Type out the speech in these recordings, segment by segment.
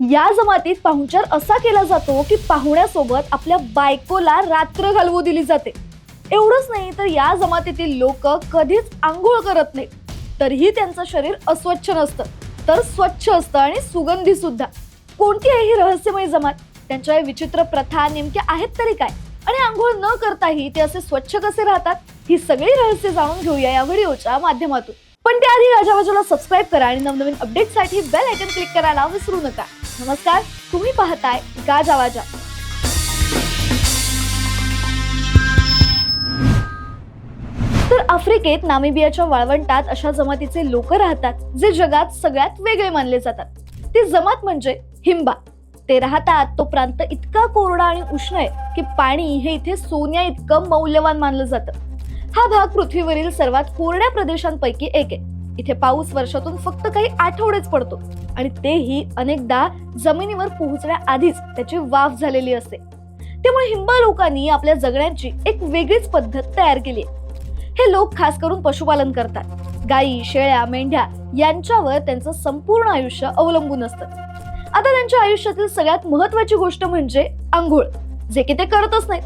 या जमातीत पाहुणचार असा केला जातो की पाहुण्यासोबत आपल्या बायकोला रात्र घालवू दिली जाते. एवढंच नाही तर या जमातीतील लोक कधीच आंघोळ करत नाही. तरीही त्यांचं शरीर अस्वच्छ नसतं. तर स्वच्छ असतं आणि सुगंधी सुद्धा. कोणती आहे ही रहस्यमय जमात? त्यांच्या विचित्र प्रथा नेमक्या आहेत तरी काय? आणि आंघोळ न करताही ते असे स्वच्छ कसे राहतात? ही सगळी रहस्य जाणून घेऊया या व्हिडिओच्या माध्यमातून. पण त्याआधी राजा बाजूला सबस्क्राईब करा आणि नवनवीन अपडेटसाठी बेल आयकन क्लिक करायला विसरू नका. नमस्कार तुम्ही पाहताय गाजा वाजा. तर आफ्रिकेत नामिबियाच्या वाळवंटात अशा जमातीचे लोक राहतात जे जगात सगळ्यात वेगळे मानले जातात. ती जमात म्हणजे हिंबा. ते राहतात तो प्रांत इतका कोरडा आणि उष्ण आहे की पाणी हे इथे सोन्या इतकं मौल्यवान मानलं जातं. हा भाग पृथ्वीवरील सर्वात कोरड्या प्रदेशांपैकी एक आहे. इथे पाऊस वर्षातून फक्त काही आठवडेच पडतो. आणि तेही अनेकदा जमिनीवर पोहोचण्याआधीच त्याची वाफ झालेली असते. त्यामुळे हिंबा लोकांनी आपल्या जगण्याची एक वेगळीच पद्धत तयार केली आहे. हे लोक खास करून पशुपालन करतात. गायी शेळ्या मेंढ्या यांच्यावर त्यांचं संपूर्ण आयुष्य अवलंबून असतं. आता त्यांच्या आयुष्यातील सगळ्यात महत्वाची गोष्ट म्हणजे आंघोळ. जे की ते करतच नाहीत.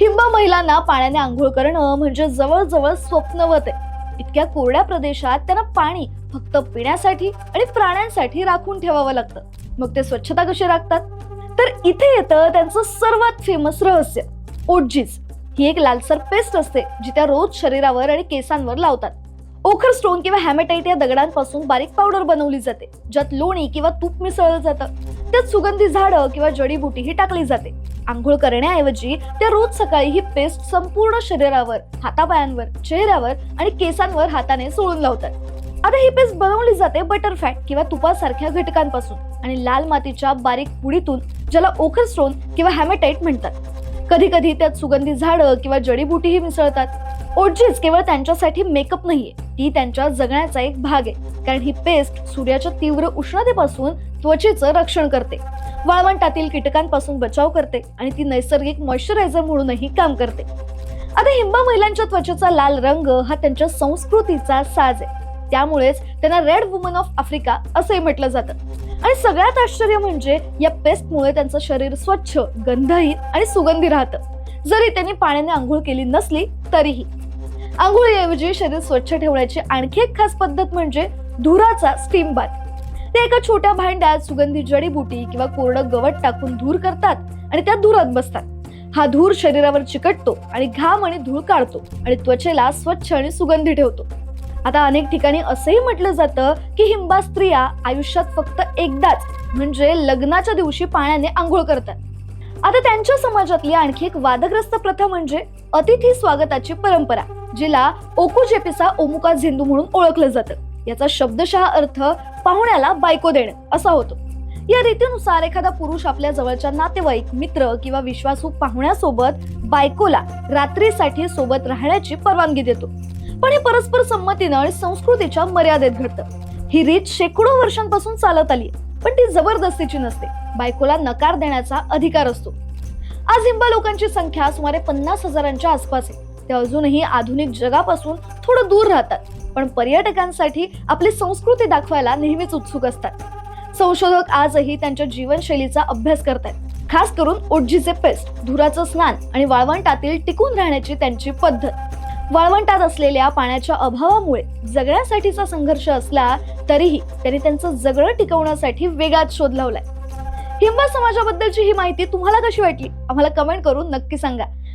हिंबा महिलांना पाण्याने आंघोळ करणं म्हणजे जवळजवळ स्वप्नवत आहे. इतक्या कोरड्या प्रदेशात त्यांना पाणी फक्त पिण्यासाठी आणि प्राण्यांसाठी राखून ठेवावं लागतं. मग ते स्वच्छता कशी राखतात? तर इथे येतं त्यांचं सर्वात फेमस रहस्य ओटजीज ही एक लालसर पेस्ट असते जी त्या रोज शरीरावर आणि केसांवर लावतात. ओखर स्टोन किंवा हॅमेटाईट या दगडांपासून बारीक पावडर बनवली जाते ज्यात लोणी किंवा तूप मिसळलं जातं. त्यात सुगंधी झाडं किंवा जडीबुटी ही टाकली जाते. आंघोळ करण्याऐवजी त्या रोज सकाळी ही पेस्ट संपूर्ण शरीरावर हातापायांवर चेहऱ्यावर आणि केसांवर हाताने सोडून लावतात. आता ही पेस्ट बनवली जाते बटर फॅट किंवा तुपासारख्या घटकांपासून आणि लाल मातीच्या बारीक पुडीतून ज्याला ओखर स्टोन किंवा हॅमेटाईट म्हणतात. कधी कधी त्यात सुगंधी झाडं किंवा जडीबुटीही मिसळतात. ओटजीज केवळ त्यांच्यासाठी मेकअप नाहीये ती त्यांच्या जगण्याचा एक भाग आहे. कारण ही पेस्ट सूर्याच्या तीव्र उष्णतेपासून त्वचेचं रक्षण करते. वाळवंटातील कीटकांपासून बचाव करते आणि ती नैसर्गिक मॉइश्चरायझर म्हणूनही काम करते. आता हिंबा महिलांच्या त्वचेचा लाल रंग हा त्यांच्या संस्कृतीचा साज आहे. त्यामुळेच त्यांना रेड वुमन ऑफ आफ्रिका असंही म्हटलं जातं. आणि सगळ्यात आश्चर्य म्हणजे या पेस्टमुळे त्यांचं शरीर स्वच्छ गंधहीन आणि सुगंधी राहतं. जरी त्यांनी पाण्याने आंघोळ केली नसली तरीही. आंघोळीऐवजी शरीर स्वच्छ ठेवण्याची आणखी एक खास पद्धत म्हणजे धुराचा स्टीम बाथ ते एका छोट्या भांड्यात सुगंधी जडीबुटी किंवा कोरडं गवत टाकून धूर करतात आणि त्या धुरात बसतात हा धूर शरीरावर चिकटतो आणि घाम आणि धूळ काढतो आणि त्वचेला स्वच्छ आणि सुगंधी ठेवतो. आता अनेक ठिकाणी असंही म्हटलं जातं की हिंबा स्त्रिया आयुष्यात फक्त एकदाच म्हणजे लग्नाच्या दिवशी पाण्याने आंघोळ करतात. आता त्यांच्या समाजातली आणखी एक वादग्रस्त प्रथा म्हणजे अतिथी स्वागताची परंपरा जिला ओकुजेपिसा ओमुका झेंडू म्हणून ओळखलं जातं. याचा शब्दशः अर्थ पाहुण्याला बायको देणे असा होतो. या रीतीनुसार एखादा पुरुष आपल्या जवळच्या नातेवाईक मित्र किंवा विश्वासू पाहुण्यासोबत बायकोला रात्रीसाठी सोबत राहण्याची परवानगी देतो. पण हे परस्पर संमतीनं आणि संस्कृतीच्या मर्यादेत घडतं. ही रीत शेकडो वर्षांपासून चालत आली पण ती जबरदस्तीची नसते. बायकोला नकार देण्याचा अधिकार असतो. आज हिंबा लोकांची संख्या सुमारे पन्नास हजारांच्या आसपास आहे. ते अजूनही आधुनिक जगापासून थोडं दूर राहतात. पण पर्यटकांसाठी आपली संस्कृती दाखवायला नेहमीच उत्सुक असतात. संशोधक आजही त्यांच्या जीवनशैलीचा अभ्यास करतात खास करून ओटजीचे पेस्ट धुराचं स्नान आणि वाळवंटातील टिकून राहण्याची त्यांची पद्धत. वाळवंटात असलेल्या पाण्याच्या अभावामुळे जगण्यासाठीचा संघर्ष असला तरीही त्यांनी त्यांचं जगणं टिकवण्यासाठी वेगळाच शोध लावलाय. हिंबा समाजाबद्दलची ही माहिती तुम्हाला कशी वाटली? आम्हाला कमेंट करून नक्की सांगा.